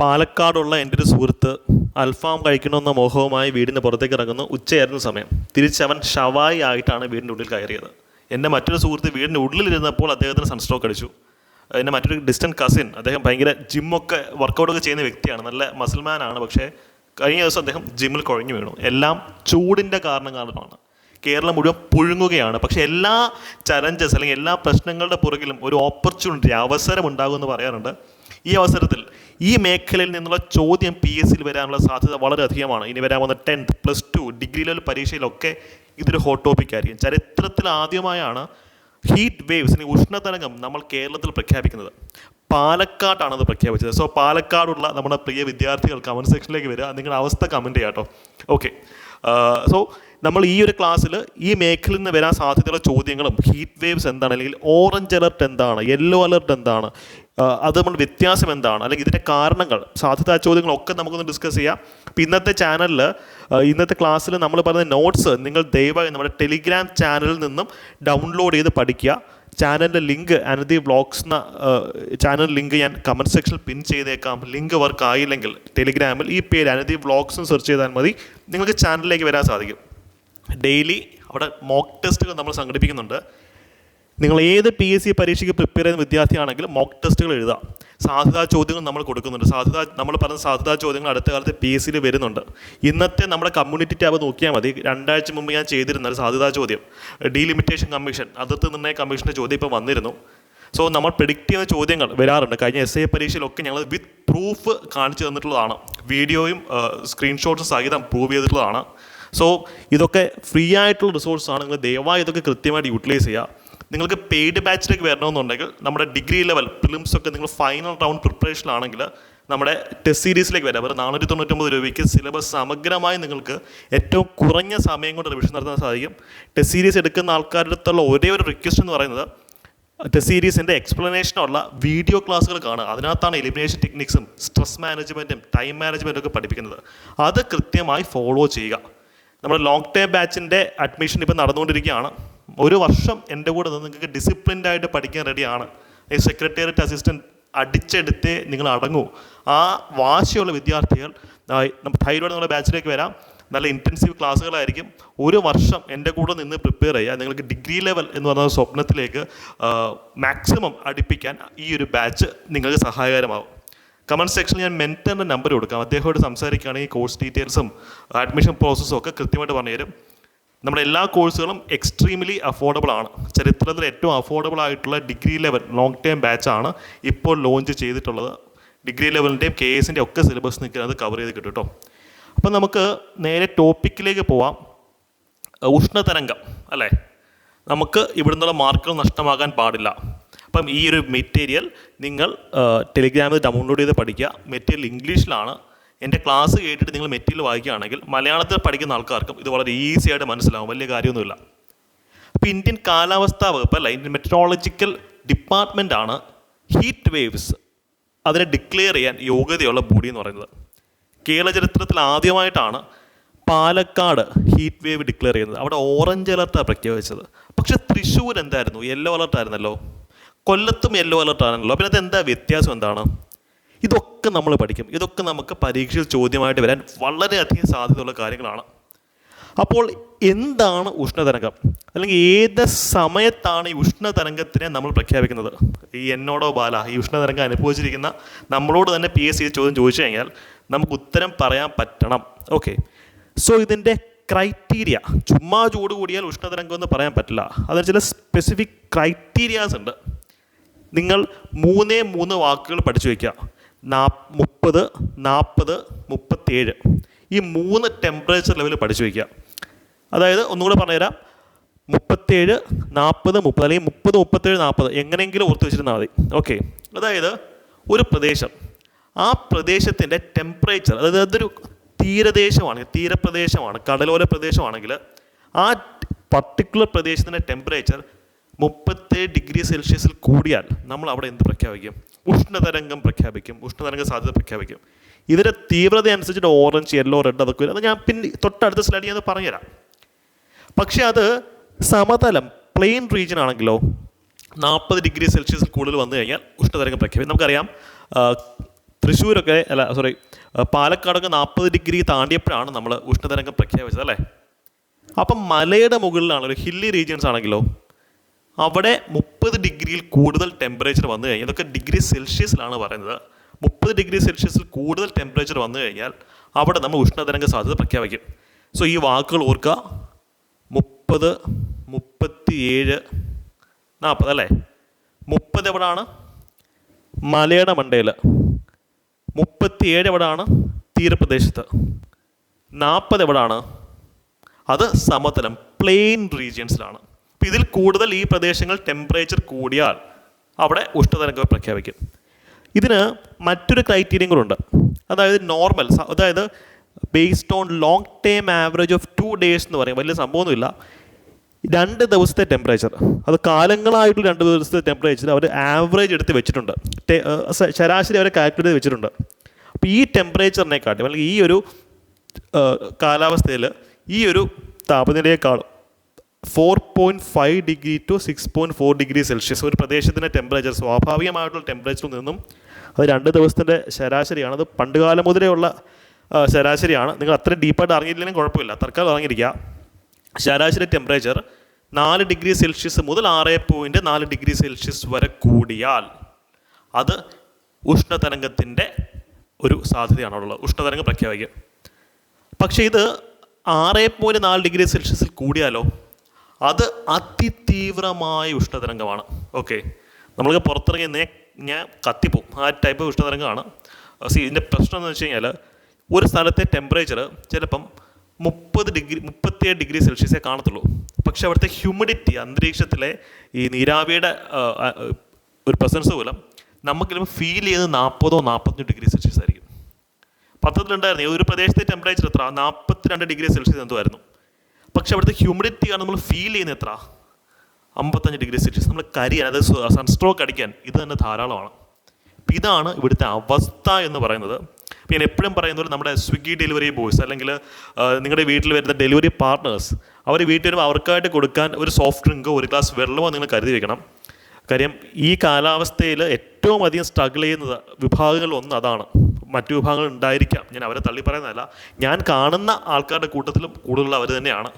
പാലക്കാടുള്ള എന്റെ ഒരു സുഹൃത്ത് അൽഫാം കഴിക്കണമെന്ന മോഹവുമായി വീടിന് പുറത്തേക്ക് ഇറങ്ങുന്നു ഉച്ചയായിരുന്ന സമയം. തിരിച്ചവൻ ഷവായി ആയിട്ടാണ് വീടിന്റെ ഉള്ളിൽ കയറിയത്. എന്റെ മറ്റൊരു സുഹൃത്ത് വീടിന്റെ ഉള്ളിലിരുന്നപ്പോൾ അദ്ദേഹത്തിന് സൺസ്ട്രോക്ക് അടിച്ചു. എന്റെ മറ്റൊരു ഡിസ്റ്റന്റ് കസിൻ അദ്ദേഹം ഭയങ്കര ജിമ്മൊക്കെ വർക്കൗട്ടൊക്കെ ചെയ്യുന്ന വ്യക്തിയാണ്. നല്ല മസിൽമാനാണ് പക്ഷേ കഴിഞ്ഞ ദിവസം അദ്ദേഹം ജിമ്മിൽ കുഴഞ്ഞു വീണു. എല്ലാം ചൂടിന്റെ കാരണം കാരണമാണ് കേരളം മുഴുവൻ പുഴുങ്ങുകയാണ്. പക്ഷേ എല്ലാ ചലഞ്ചസ് അല്ലെങ്കിൽ എല്ലാ പ്രശ്നങ്ങളുടെ പുറകിലും ഒരു ഓപ്പർച്യൂണിറ്റി അവസരം ഉണ്ടാകുമെന്ന് പറയാറുണ്ട്. ഈ അവസരത്തിൽ ഈ മേഖലയിൽ നിന്നുള്ള ചോദ്യം പി എസ് സിയിൽ വരാനുള്ള സാധ്യത വളരെ അധികമാണ് ഇനി വരാൻ പോകുന്ന tenth plus two degree level പരീക്ഷയിലൊക്കെ ഇതൊരു ഹോട്ട് ടോപ്പിക് ആയിരിക്കും. ചരിത്രത്തിൽ ആദ്യമായാണ് ഹീറ്റ് വേവ്സ് അല്ലെങ്കിൽ ഉഷ്ണതരംഗം നമ്മൾ കേരളത്തിൽ പ്രഖ്യാപിക്കുന്നത്. പാലക്കാട്ടാണ് അത് പ്രഖ്യാപിച്ചത്. സോ പാലക്കാടുള്ള നമ്മുടെ പ്രിയ വിദ്യാർത്ഥികൾ കമന്റ് സെക്ഷനിലേക്ക് വരിക. നിങ്ങളുടെ അവസ്ഥ കമന്റ് ചെയ്യാം കേട്ടോ. ഓക്കെ സോ നമ്മൾ ഈ ഒരു ക്ലാസ്സിൽ ഈ മേഖലയിൽ നിന്ന് വരാൻ സാധ്യതയുള്ള ചോദ്യങ്ങളും ഹീറ്റ് വേവ്സ് എന്താണ്? അല്ലെങ്കിൽ ഓറഞ്ച് അലർട്ട് എന്താണ്? യെല്ലോ അലർട്ട് എന്താണ്? അത് നമ്മൾ വ്യത്യാസം എന്താണ്? അല്ലെങ്കിൽ ഇതിന്റെ കാരണങ്ങൾ സാധ്യതാ ചോദ്യങ്ങളൊക്കെ നമുക്കൊന്ന് ഡിസ്കസ് ചെയ്യാം. അപ്പോൾ ഇന്നത്തെ ചാനലിൽ ഇന്നത്തെ ക്ലാസ്സിൽ നമ്മൾ പറഞ്ഞ നോട്ട്സ് നിങ്ങൾ ദയവായി നമ്മുടെ ടെലിഗ്രാം ചാനലിൽ നിന്നും ഡൗൺലോഡ് ചെയ്ത് പഠിക്കുക. ചാനലിന്റെ ലിങ്ക് അനധി വ്ളോഗ്സ് എന്ന ചാനൽ ലിങ്ക് ഞാൻ കമന്റ് സെക്ഷനിൽ പിൻ ചെയ്തേക്കാം. ലിങ്ക് വർക്ക് ആയില്ലെങ്കിൽ ടെലിഗ്രാമിൽ ഈ പേര് അനധി വ്ളോഗ്സ് സെർച്ച് ചെയ്താൽ മതി. നിങ്ങൾക്ക് ചാനലിലേക്ക് വരാൻ സാധിക്കും. ഡെയിലി അവിടെ മോക്ക് ടെസ്റ്റുകൾ നമ്മൾ സംഘടിപ്പിക്കുന്നുണ്ട്. നിങ്ങൾ ഏത് പി എസ് സി പരീക്ഷയ്ക്ക് പ്രിപ്പയർ ചെയ്യുന്ന വിദ്യാർത്ഥിയാണെങ്കിലും മോക്ക് ടെസ്റ്റുകൾ എഴുതാം സാധ്യതാ ചോദ്യങ്ങൾ നമ്മൾ കൊടുക്കുന്നുണ്ട്. സാധ്യത നമ്മൾ പറഞ്ഞ സാധ്യതാ ചോദ്യങ്ങൾ അടുത്ത കാലത്ത് പി എസ് സിയിൽ വരുന്നുണ്ട്. ഇന്നത്തെ നമ്മുടെ കമ്മ്യൂണിറ്റി ടാബ് നോക്കിയാൽ മതി. രണ്ടാഴ്ച മുമ്പ് ഞാൻ ചെയ്തിരുന്ന ഒരു സാധ്യതാ ചോദ്യം. ഡീലിമിറ്റേഷൻ കമ്മീഷൻ അതിർത്തി നിർണയ കമ്മീഷന്റെ ചോദ്യം ഇപ്പോൾ വന്നിരുന്നു. സോ നമ്മൾ പ്രിഡിക്റ്റ് ചെയ്യുന്ന ചോദ്യങ്ങൾ വരാറുണ്ട്. കഴിഞ്ഞ എസ് ഐ പരീക്ഷയിലൊക്കെ ഞങ്ങൾ വിത്ത് പ്രൂഫ് കാണിച്ചു തന്നിട്ടുള്ളതാണ്. വീഡിയോയും സ്ക്രീൻഷോട്ടും സഹിതം പ്രൂവ് ചെയ്തിട്ടുള്ളതാണ്. സോ ഇതൊക്കെ ഫ്രീ ആയിട്ടുള്ള റിസോഴ്സാണ് നിങ്ങൾ ദയവായി ഇതൊക്കെ കൃത്യമായിട്ട് യൂട്ടിലൈസ് ചെയ്യുക. നിങ്ങൾക്ക് പെയ്ഡ് ബാച്ചിലേക്ക് വരണമെന്നുണ്ടെങ്കിൽ നമ്മുടെ ഡിഗ്രി ലെവൽ പ്രിലിംസ് ഒക്കെ നിങ്ങൾ ഫൈനൽ റൗണ്ട് പ്രിപ്പറേഷനിലാണെങ്കിൽ നമ്മുടെ ടെസ്റ്റ് സീരീസിലേക്ക് വരാം. വെറും നാനൂറ്റി തൊണ്ണൂറ്റൊമ്പത് രൂപയ്ക്ക് സിലബസ് സമഗ്രമായി നിങ്ങൾക്ക് ഏറ്റവും കുറഞ്ഞ സമയം കൊണ്ട് റിവിഷൻ നടത്താൻ സാധിക്കും. ടെസ്റ്റ് സീരീസ് എടുക്കുന്ന ആൾക്കാരുടെ അടുത്തുള്ള ഒരേ ഒരു റിക്വസ്റ്റ് എന്ന് പറയുന്നത് ടെസ്റ്റ് സീരീസിന്റെ എക്സ്പ്ലനേഷനുള്ള വീഡിയോ ക്ലാസ്സുകൾ കാണുക. അതിനകത്താണ് എലിമിനേഷൻ ടെക്നിക്സും സ്ട്രെസ് മാനേജ്മെന്റും ടൈം മാനേജ്മെന്റും ഒക്കെ പഠിപ്പിക്കുന്നത്. അത് കൃത്യമായി ഫോളോ ചെയ്യുക. നമ്മുടെ ലോങ് ടേം ബാച്ചിന്റെ അഡ്മിഷൻ ഇപ്പോൾ നടന്നുകൊണ്ടിരിക്കുകയാണ്. ഒരു വർഷം എന്റെ കൂടെ നിങ്ങൾക്ക് ഡിസിപ്ലിൻഡ് ആയിട്ട് പഠിക്കാൻ റെഡിയാണ് ഈ സെക്രട്ടേറിയറ്റ് അസിസ്റ്റന്റ് അടിച്ചെടുത്തേ നിങ്ങൾ അടങ്ങൂ. ആ വാശിയുള്ള വിദ്യാർത്ഥികൾ ധൈര്യമായിട്ട് നമ്മുടെ ബാച്ചിലേക്ക് വരാം. നല്ല ഇന്റൻസീവ് ക്ലാസ്സുകളായിരിക്കും. ഒരു വർഷം എന്റെ കൂടെ നിന്ന് പ്രിപ്പയർ ചെയ്യുക നിങ്ങൾക്ക് ഡിഗ്രി ലെവൽ എന്ന് പറയുന്ന സ്വപ്നത്തിലേക്ക് മാക്സിമം അടുപ്പിക്കാൻ ഈ ഒരു ബാച്ച് നിങ്ങൾക്ക് സഹായകരമാകും കമന്റ് സെക്ഷനിൽ ഞാൻ മെന്ററിന്റെ നമ്പർ കൊടുക്കാം. അദ്ദേഹത്തോട് സംസാരിക്കുകയാണെങ്കിൽ കോഴ്സ് ഡീറ്റെയിൽസും അഡ്മിഷൻ പ്രോസസ്സും ഒക്കെ കൃത്യമായിട്ട് പറഞ്ഞുതരും. നമ്മുടെ എല്ലാ കോഴ്സുകളും എക്സ്ട്രീംലി അഫോർഡബിൾ ആണ്. ചരിത്രത്തിൽ ഏറ്റവും അഫോർഡബിൾ ആയിട്ടുള്ള ഡിഗ്രി ലെവൽ ലോങ് ടേം ബാച്ചാണ് ഇപ്പോൾ ലോഞ്ച് ചെയ്തിട്ടുള്ളത്. ഡിഗ്രി ലെവലിന്റെയും കെ എസിന്റെ ഒക്കെ സിലബസ് നിൽക്കുന്നത് കവർ ചെയ്ത് കിട്ടും കേട്ടോ അപ്പം നമുക്ക് നേരെ ടോപ്പിക്കിലേക്ക് പോവാം. ഉഷ്ണതരംഗം അല്ലേ? നമുക്ക് ഇവിടെ നിന്നുള്ള മാർക്കുകൾ നഷ്ടമാകാൻ പാടില്ല. അപ്പം ഈ ഒരു മെറ്റീരിയൽ നിങ്ങൾ ടെലിഗ്രാമിൽ ഡൗൺലോഡ് ചെയ്ത് പഠിക്കുക. മെറ്റീരിയൽ ഇംഗ്ലീഷിലാണ് എന്റെ ക്ലാസ് കേട്ടിട്ട് നിങ്ങൾ മെറ്റീരിയൽ വായിക്കുകയാണെങ്കിൽ മലയാളത്തിൽ പഠിക്കുന്ന ആൾക്കാർക്കും ഇത് വളരെ ഈസി ആയിട്ട് മനസ്സിലാവും വലിയ കാര്യമൊന്നുമില്ല. അപ്പോൾ ഇന്ത്യൻ കാലാവസ്ഥാ വകുപ്പ് അല്ല ഇന്ത്യൻ മെട്രോളജിക്കൽ ഡിപ്പാർട്ട്മെന്റ് ആണ് ഹീറ്റ് വേവ്സ് അതിനെ ഡിക്ലെയർ ചെയ്യാൻ യോഗ്യതയുള്ള ബോഡി എന്ന് പറയുന്നത്. കേരള ചരിത്രത്തിൽ ആദ്യമായിട്ടാണ് പാലക്കാട് ഹീറ്റ് വേവ് ഡിക്ലെയർ ചെയ്യുന്നത്. അവിടെ ഓറഞ്ച് അലർട്ടാണ് പ്രഖ്യാപിച്ചത്. പക്ഷെ തൃശ്ശൂർ എന്തായിരുന്നു? യെല്ലോ അലർട്ടായിരുന്നല്ലോ കൊല്ലത്തും യെല്ലോ അലർട്ടായിരുന്നല്ലോ പിന്നെ അത് എന്താ വ്യത്യാസം എന്താണ്? ഇതൊക്കെ നമ്മൾ പഠിക്കും. ഇതൊക്കെ നമുക്ക് പരീക്ഷയിൽ ചോദ്യമായിട്ട് വരാൻ വളരെയധികം സാധ്യതയുള്ള കാര്യങ്ങളാണ്. അപ്പോൾ എന്താണ് ഉഷ്ണതരംഗം? അല്ലെങ്കിൽ ഏത് സമയത്താണ് ഈ ഉഷ്ണതരംഗത്തിനെ നമ്മൾ പ്രഖ്യാപിക്കുന്നത്? ഈ എന്നോടോ ബാല ഈ ഉഷ്ണതരംഗം അനുഭവിച്ചിരിക്കുന്ന നമ്മളോട് തന്നെ പി എസ് സി ചോദ്യം ചോദിച്ചു കഴിഞ്ഞാൽ നമുക്ക് ഉത്തരം പറയാൻ പറ്റണം. ഓക്കെ സോ ഇതിന്റെ ക്രൈറ്റീരിയ ചുമ്മാ ചൂട് കൂടിയാൽ ഉഷ്ണതരംഗം എന്ന് പറയാൻ പറ്റില്ല. അതിന് ചില സ്പെസിഫിക് ക്രൈറ്റീരിയാസ് ഉണ്ട്. നിങ്ങൾ മൂന്നേ മൂന്ന് വാക്കുകൾ പഠിച്ചു വയ്ക്കുക നാ മുപ്പത് നാൽപ്പത് മുപ്പത്തേഴ് ഈ മൂന്ന് ടെമ്പറേച്ചർ ലെവൽ പഠിച്ചു വയ്ക്കുക അതായത് ഒന്നുകൂടെ പറഞ്ഞുതരാം. മുപ്പത്തേഴ് നാൽപ്പത് മുപ്പത് അല്ലെങ്കിൽ മുപ്പത് മുപ്പത്തേഴ് നാൽപ്പത് എങ്ങനെയെങ്കിലും ഓർത്ത് വെച്ചിരുന്നാൽ മതി. ഓക്കെ അതായത് ഒരു പ്രദേശം. ആ പ്രദേശത്തിന്റെ ടെമ്പറേച്ചർ അതായത് അതൊരു തീരദേശമാണ്. തീരപ്രദേശമാണ്. കടലോര പ്രദേശമാണെങ്കിൽ ആ പർട്ടിക്കുലർ പ്രദേശത്തിന്റെ ടെമ്പറേച്ചർ മുപ്പത്തേഴ് ഡിഗ്രി സെൽഷ്യസിൽ കൂടിയാൽ നമ്മൾ അവിടെ എന്ത് പ്രഖ്യാപിക്കും? ഉഷ്ണതരംഗം പ്രഖ്യാപിക്കും ഉഷ്ണതരംഗ സാധ്യത പ്രഖ്യാപിക്കും. ഇതിന്റെ തീവ്രത അനുസരിച്ചിട്ട് ഓറഞ്ച് യെല്ലോ റെഡ് അതൊക്കെ വരും. അത് ഞാൻ പിന്നെ തൊട്ടടുത്ത സ്ലൈഡ് ഞാൻ പറഞ്ഞുതരാം. പക്ഷേ അത് സമതലം പ്ലെയിൻ റീജിയൻ ആണെങ്കിലോ നാൽപ്പത് ഡിഗ്രി സെൽഷ്യസിൽ കൂടുതൽ വന്നു കഴിഞ്ഞാൽ ഉഷ്ണതരംഗം പ്രഖ്യാപിക്കും. നമുക്കറിയാം തൃശ്ശൂരൊക്കെ അല്ല സോറി പാലക്കാടൊക്കെ നാൽപ്പത് ഡിഗ്രി താണ്ടിയപ്പോഴാണ് നമ്മൾ ഉഷ്ണതരംഗം പ്രഖ്യാപിച്ചത് അല്ലേ? അപ്പം മലയുടെ മുകളിലാണ് ഒരു ഹില്ലി റീജിയൻസ് ആണെങ്കിലോ അവിടെ മുപ്പത് ഡിഗ്രിയിൽ കൂടുതൽ ടെമ്പറേച്ചർ വന്നു കഴിഞ്ഞാൽ ഇതൊക്കെ ഡിഗ്രി സെൽഷ്യസിലാണ് പറയുന്നത്. മുപ്പത് ഡിഗ്രി സെൽഷ്യസിൽ കൂടുതൽ ടെമ്പറേച്ചർ വന്നു കഴിഞ്ഞാൽ അവിടെ നമ്മൾ ഉഷ്ണതരംഗ സാധ്യത പ്രഖ്യാപിക്കും. സോ ഈ വാക്കുകൾ ഓർക്കുക. മുപ്പത് മുപ്പത്തിയേഴ് നാൽപ്പത് അല്ലേ? മുപ്പത് എവിടാണ്? മലയുടെ മണ്ടയിൽ മുപ്പത്തിയേഴ് എവിടാണ്? തീരപ്രദേശത്ത്. നാൽപ്പത് എവിടാണ്? അത് സമതലം പ്ലെയിൻ റീജിയൻസിലാണ് അപ്പം ഇതിൽ കൂടുതൽ ഈ പ്രദേശങ്ങൾ ടെമ്പറേച്ചർ കൂടിയാൽ അവിടെ ഉഷ്ണതരംഗം പ്രഖ്യാപിക്കും. ഇതിന് മറ്റൊരു ക്രൈറ്റീരിയയും കൂടെ ഉണ്ട്. അതായത് നോർമൽ അതായത് based on long term average of two days എന്ന് പറയും. വലിയ സംഭവമൊന്നുമില്ല. രണ്ട് ദിവസത്തെ ടെമ്പറേച്ചർ അത് കാലങ്ങളായിട്ടുള്ള രണ്ട് ദിവസത്തെ ടെമ്പറേച്ചർ അവർ ആവറേജ് എടുത്ത് വെച്ചിട്ടുണ്ട്. ശരാശരി അവരെ കാൽക്കുലേറ്റ് ചെയ്ത് വെച്ചിട്ടുണ്ട്. അപ്പോൾ ഈ ടെമ്പറേച്ചറിനെക്കാട്ടും അല്ലെങ്കിൽ ഈ ഒരു കാലാവസ്ഥയിൽ ഈ ഒരു താപനിലയെക്കാളും four point five degree to six point four degree Celsius ഒരു പ്രദേശത്തിന്റെ ടെമ്പറേച്ചർ സ്വാഭാവികമായിട്ടുള്ള ടെമ്പറേച്ചറിൽ നിന്നും അത് രണ്ട് ദിവസത്തിന്റെ ശരാശരിയാണ്. അത് പണ്ടുകാലം മുതലേ ഉള്ള ശരാശരിയാണ്. നിങ്ങൾ അത്രയും ഡീപ്പായിട്ട് അറിഞ്ഞില്ലെങ്കിലും കുഴപ്പമില്ല. തൽക്കാലം അറിഞ്ഞിരിക്കുക ശരാശരി ടെമ്പറേച്ചർ നാല് ഡിഗ്രി സെൽഷ്യസ് മുതൽ ആറ് പോയിന്റ് നാല് ഡിഗ്രി സെൽഷ്യസ് വരെ കൂടിയാൽ അത് ഉഷ്ണതരംഗത്തിന്റെ ഒരു സാധ്യതയാണ് ഉള്ളത് ഉഷ്ണതരംഗം പ്രഖ്യാപിക്കുക. പക്ഷേ ഇത് ആറ് പോയിന്റ് നാല് ഡിഗ്രി സെൽഷ്യസിൽ കൂടിയാലോ? അത് അതിതീവ്രമായ ഉഷ്ണതരംഗമാണ്. ഓക്കെ നമ്മൾക്ക് പുറത്തിറങ്ങി നേ ഞാൻ കത്തിപ്പോവും. ആ ടൈപ്പ് ഉഷ്ണതരംഗമാണ്. സി ഇതിന്റെ പ്രശ്നം എന്ന് വെച്ച് കഴിഞ്ഞാൽ ഒരു സ്ഥലത്തെ ടെമ്പറേച്ചർ ചിലപ്പം മുപ്പത് ഡിഗ്രി മുപ്പത്തിയേഴ് ഡിഗ്രി സെൽഷ്യസേ കാണത്തുള്ളൂ. പക്ഷേ അവിടുത്തെ ഹ്യൂമിഡിറ്റി അന്തരീക്ഷത്തിലെ ഈ നീരാവിയുടെ ആ, ഒരു പ്രസൻസ് മൂലം നമുക്ക് ചിലപ്പോൾ ഫീൽ ചെയ്യുന്നത് നാൽപ്പതോ നാൽപ്പത്തഞ്ച് ഡിഗ്രി സെൽഷ്യസ് ആയിരിക്കും. പത്രത്തിലുണ്ടായിരുന്നു ഒരു പ്രദേശത്തെ ടെമ്പറേച്ചർ എത്ര? നാൽപ്പത്തിരണ്ട് ഡിഗ്രി സെൽഷ്യസ് എന്തുമായിരുന്നു പക്ഷെ ഹ്യൂമിഡിറ്റി ആണ് നമ്മൾ ഫീൽ ചെയ്യുന്നത് എത്ര? അമ്പത്തഞ്ച് ഡിഗ്രി സെൽഷ്യസ് നമ്മൾ കരിയാൻ അതായത് സൺസ്ട്രോക്ക് അടിക്കാൻ ഇത് തന്നെ ധാരാളമാണ്. അപ്പം ഇതാണ് ഇവിടുത്തെ അവസ്ഥ എന്ന് പറയുന്നത്. ഞാൻ എപ്പോഴും പറയുന്നത് നമ്മുടെ സ്വിഗ്ഗി ഡെലിവറി ബോയ്സ് അല്ലെങ്കിൽ നിങ്ങളുടെ വീട്ടിൽ വരുന്ന ഡെലിവറി പാർട്ട്നേഴ്സ് അവർ വീട്ടിൽ വരുമ്പോൾ അവർക്കായിട്ട് കൊടുക്കാൻ ഒരു സോഫ്റ്റ് ഡ്രിങ്കോ ഒരു ഗ്ലാസ് വെള്ളമോ നിങ്ങൾ കരുതി വെക്കണം. കാര്യം ഈ കാലാവസ്ഥയിൽ ഏറ്റവും അധികം സ്ട്രഗിൾ ചെയ്യുന്നത് വിഭാഗങ്ങളിൽ അതാണ്. മറ്റു വിഭാഗങ്ങൾ ഉണ്ടായിരിക്കാം. ഞാൻ അവരെ തള്ളി പറയുന്നതല്ല. ഞാൻ കാണുന്ന ആൾക്കാരുടെ കൂട്ടത്തിലും കൂടുതലുള്ള അവർ തന്നെയാണ്.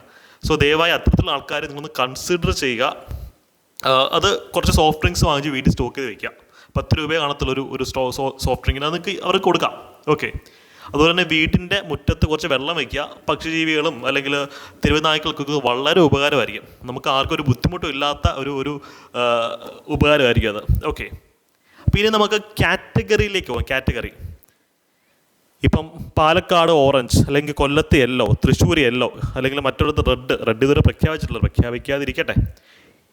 സോ ദയവായി അത്തരത്തിലുള്ള ആൾക്കാരെ നിങ്ങൾ കൺസിഡർ ചെയ്യുക. അത് കുറച്ച് സോഫ്റ്റ് ഡ്രിങ്ക്സ് വാങ്ങിച്ച് വീട്ടിൽ സ്റ്റോക്ക് ചെയ്ത് വയ്ക്കുക പത്ത് രൂപയെ കാണത്തുള്ള ഒരു ഒരു സ്റ്റോ സോഫ്റ്റ് ഡ്രിങ്കിന് അത് നിങ്ങൾക്ക് അവർക്ക് കൊടുക്കാം. ഓക്കെ അതുപോലെ തന്നെ വീട്ടിന്റെ മുറ്റത്ത് കുറച്ച് വെള്ളം വയ്ക്കുക പക്ഷിജീവികളും അല്ലെങ്കിൽ തെരുവുനായ്ക്കൾക്കൊക്കെ വളരെ ഉപകാരമായിരിക്കും. നമുക്ക് ആർക്കും ഒരു ബുദ്ധിമുട്ടും ഇല്ലാത്ത ഒരു ഒരു ഉപകാരമായിരിക്കും അത്. ഓക്കെ പിന്നെ നമുക്ക് കാറ്റഗറിയിലേക്ക് പോകാം. കാറ്റഗറി ഇപ്പം പാലക്കാട് ഓറഞ്ച് അല്ലെങ്കിൽ കൊല്ലത്ത് യെല്ലോ തൃശ്ശൂർ യെല്ലോ അല്ലെങ്കിൽ മറ്റൊരിടത്ത് റെഡ് റെഡ് ഇതുവരെ പ്രഖ്യാപിച്ചിട്ടുള്ളത് പ്രഖ്യാപിക്കാതിരിക്കട്ടെ.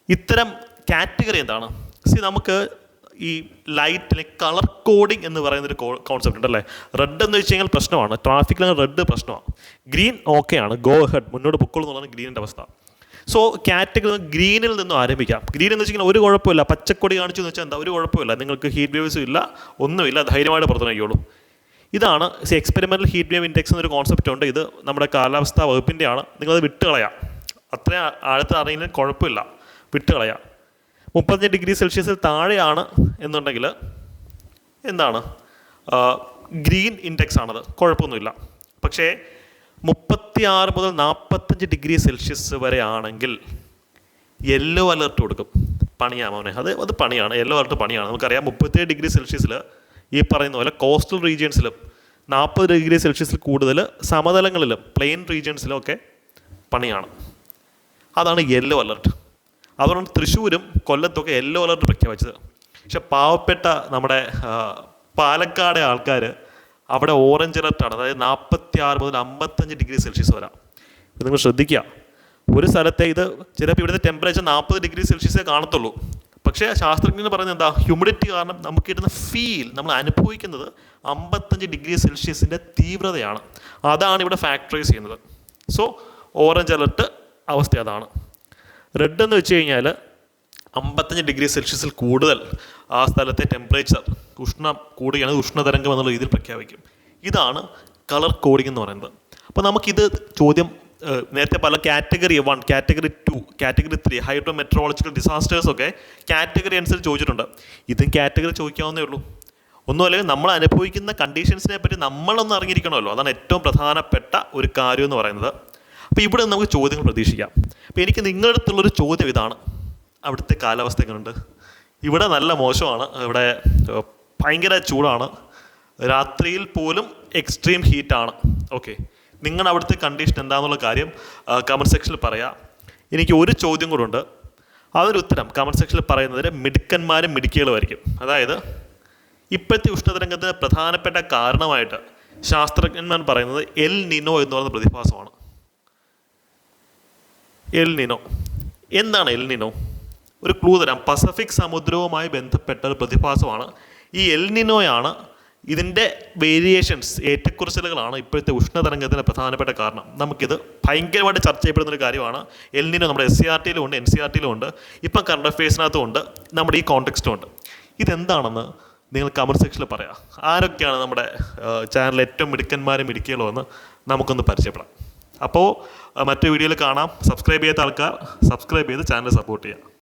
ഇത്തരം കാറ്റഗറി എന്താണ്? സി നമുക്ക് ഈ ലൈറ്റിലെ കളർ കോഡിംഗ് എന്ന് പറയുന്നൊരു കോൺസെപ്റ്റ് ഉണ്ടല്ലേ റെഡ് എന്ന് വെച്ച് കഴിഞ്ഞാൽ പ്രശ്നമാണ്. ട്രാഫിക്കിൽ റെഡ് പ്രശ്നമാണ്. ഗ്രീൻ ഓക്കെ ആണ്. ഗോ ഹെഡ് മുന്നോട്ട് പൊക്കോളൂ എന്നുള്ളതാണ് ഗ്രീനിന്റെ അവസ്ഥ. സോ കാറ്റഗറി ഗ്രീനിൽ നിന്നും ആരംഭിക്കാം. ഗ്രീൻ എന്ന് വെച്ചാൽ ഒരു കുഴപ്പമില്ല. പച്ചക്കൊടി കാണിച്ചു എന്ന് വെച്ചാൽ എന്താ? ഒരു കുഴപ്പമില്ല. നിങ്ങൾക്ക് ഹീറ്റ് വേവ്സും ഇല്ല ഒന്നുമില്ല. ധൈര്യമായിട്ട് പുറത്തുനിന്നോളൂ ഇതാണ് എക്സ്പെരിമെന്റൽ ഹീറ്റ് വേവ് ഇൻഡെക്സ് എന്നൊരു കോൺസെപ്റ്റ് ഉണ്ട്. ഇത് നമ്മുടെ കാലാവസ്ഥാ വകുപ്പിന്റെയാണ് നിങ്ങളത് വിട്ടുകളയാം. അത്രയും ആഴത്തിൽ അറിയില്ലെങ്കിലും കുഴപ്പമില്ല. വിട്ടുകളയാം. മുപ്പത്തഞ്ച് ഡിഗ്രി സെൽഷ്യസിൽ താഴെയാണ് എന്നുണ്ടെങ്കിൽ എന്താണ്? ഗ്രീൻ ഇൻഡെക്സ് ആണത്. കുഴപ്പമൊന്നുമില്ല. പക്ഷേ മുപ്പത്തിയാറ് മുതൽ നാൽപ്പത്തഞ്ച് ഡിഗ്രി സെൽഷ്യസ് വരെ ആണെങ്കിൽ യെല്ലോ അലർട്ട് കൊടുക്കും. പണിയാമോ അത് അത് പണിയാണ്. യെല്ലോ അലർട്ട് പണിയാണ്. നമുക്കറിയാം മുപ്പത്തേഴ് ഡിഗ്രി സെൽഷ്യസിൽ ഈ പറയുന്ന പോലെ കോസ്റ്റൽ റീജിയൻസിലും നാൽപ്പത് ഡിഗ്രി സെൽഷ്യസിൽ കൂടുതൽ സമതലങ്ങളിലും പ്ലെയിൻ റീജിയൻസിലും ഒക്കെ പണിയാണ്. അതാണ് യെല്ലോ അലർട്ട് അതുകൊണ്ട് തൃശ്ശൂരും കൊല്ലത്തൊക്കെ യെല്ലോ അലർട്ട് പ്രഖ്യാപിച്ചത്. പക്ഷെ പാവപ്പെട്ട നമ്മുടെ പാലക്കാട് ആൾക്കാർ അവിടെ ഓറഞ്ച് അലർട്ടാണ് അതായത് നാൽപ്പത്തി ആറ് മുതൽ അമ്പത്തഞ്ച് ഡിഗ്രി സെൽഷ്യസ് വരാം. ഇത് നിങ്ങൾ ശ്രദ്ധിക്കുക. ഒരു സ്ഥലത്തെ ഇത് ചിലപ്പോൾ ഇവിടുത്തെ ടെമ്പറേച്ചർ നാൽപ്പത് ഡിഗ്രി സെൽഷ്യസേ കാണത്തുള്ളൂ. പക്ഷേ ശാസ്ത്രജ്ഞർ പറയുന്നത് എന്താ? ഹ്യൂമിഡിറ്റി കാരണം നമുക്ക് കിട്ടുന്ന ഫീൽ നമ്മൾ അനുഭവിക്കുന്നത് അമ്പത്തഞ്ച് ഡിഗ്രി സെൽഷ്യസിന്റെ തീവ്രതയാണ്. അതാണ് ഇവിടെ ഫാക്ടറൈസ് ചെയ്യുന്നത്. സോ ഓറഞ്ച് അലർട്ട് അവസ്ഥ അതാണ്. റെഡ് എന്ന് വെച്ച് കഴിഞ്ഞാൽ അമ്പത്തഞ്ച് ഡിഗ്രി സെൽഷ്യസിൽ കൂടുതൽ ആ സ്ഥലത്തെ ടെമ്പറേച്ചർ ഉഷ്ണം കൂടുകയാണ് ഉഷ്ണതരംഗം എന്നുള്ള രീതിയിൽ പ്രഖ്യാപിക്കും. ഇതാണ് കളർ കോഡിംഗ് എന്ന് പറയുന്നത്. അപ്പോൾ നമുക്കിത് ചോദ്യം നേരത്തെ പല category one category two category three hydro meteorological disasters ഒക്കെ കാറ്റഗറി അനുസരിച്ച് ചോദിച്ചിട്ടുണ്ട്. ഇതും കാറ്റഗറി ചോദിക്കാവുന്നേ ഉള്ളൂ. ഒന്നും അല്ലെങ്കിൽ നമ്മൾ അനുഭവിക്കുന്ന കണ്ടീഷൻസിനെ പറ്റി നമ്മളൊന്ന് അറിഞ്ഞിരിക്കണമല്ലോ. അതാണ് ഏറ്റവും പ്രധാനപ്പെട്ട ഒരു കാര്യം എന്ന് പറയുന്നത്. അപ്പോൾ ഇവിടെ നമുക്ക് ചോദ്യങ്ങൾ പ്രതീക്ഷിക്കാം. അപ്പോൾ എനിക്ക് നിങ്ങളുടെ അടുത്തുള്ളൊരു ചോദ്യം ഇതാണ്. അവിടുത്തെ കാലാവസ്ഥ എങ്ങനെയുണ്ട് ഇവിടെ നല്ല മോശമാണ്. ഇവിടെ ഭയങ്കര ചൂടാണ്. രാത്രിയിൽ പോലും എക്സ്ട്രീം ഹീറ്റാണ് ഓക്കെ നിങ്ങളുടെ അവിടുത്തെ കണ്ടീഷൻ എന്താണെന്നുള്ള കാര്യം കമന്റ് സെക്ഷനിൽ പറയാം. എനിക്ക് ഒരു ചോദ്യം കൂടെ ഉണ്ട്. അതൊരു ഉത്തരം കമന്റ് സെക്ഷനിൽ പറയുന്നതിന് മിടുക്കന്മാരും മിടുക്കികളുമായിരിക്കും അതായത് ഇപ്പോഴത്തെ ഉഷ്ണതരംഗത്തിന് പ്രധാനപ്പെട്ട കാരണമായിട്ട് ശാസ്ത്രജ്ഞന്മാർ പറയുന്നത് എൽ നിനോ എന്ന് പറയുന്ന പ്രതിഭാസമാണ്. El Nino. എന്താണ് എൽ നിനോ? ഒരു ക്ലൂ തരാം. പസഫിക് സമുദ്രവുമായി ബന്ധപ്പെട്ട ഒരു പ്രതിഭാസമാണ്. ഈ എൽനിനോയാണ് ഇതിന്റെ വേരിയേഷൻസ് ഏറ്റക്കുറച്ചിലുകളാണ് ഇപ്പോഴത്തെ ഉഷ്ണതരംഗത്തിന് പ്രധാനപ്പെട്ട കാരണം. നമുക്കിത് ഭയങ്കരമായിട്ട് ചർച്ച ചെയ്യപ്പെടുന്ന ഒരു കാര്യമാണ്. എൽനിനോ നമ്മുടെ എസ് സി ആർ ടിയിലും ഉണ്ട് എൻ സി ആർ ടിയിലും ഉണ്ട് ഇപ്പം കറണ്ട് അഫയേഴ്സിനകത്തും ഉണ്ട് നമ്മുടെ ഈ കോണ്ടെക്സ്റ്റും ഉണ്ട്. ഇതെന്താണെന്ന് നിങ്ങൾ കമന്റ് സെക്ഷനിൽ പറയാം. ആരൊക്കെയാണ് നമ്മുടെ ചാനൽ ഏറ്റവും മിടുക്കന്മാരും മിടുക്കിയല്ലോ എന്ന് നമുക്കൊന്ന് പരിചയപ്പെടാം. അപ്പോൾ മറ്റു വീഡിയോയിൽ കാണാം. സബ്സ്ക്രൈബ് ചെയ്യാത്ത ആൾക്കാർ സബ്സ്ക്രൈബ് ചെയ്ത് ചാനൽ സപ്പോർട്ട് ചെയ്യാം.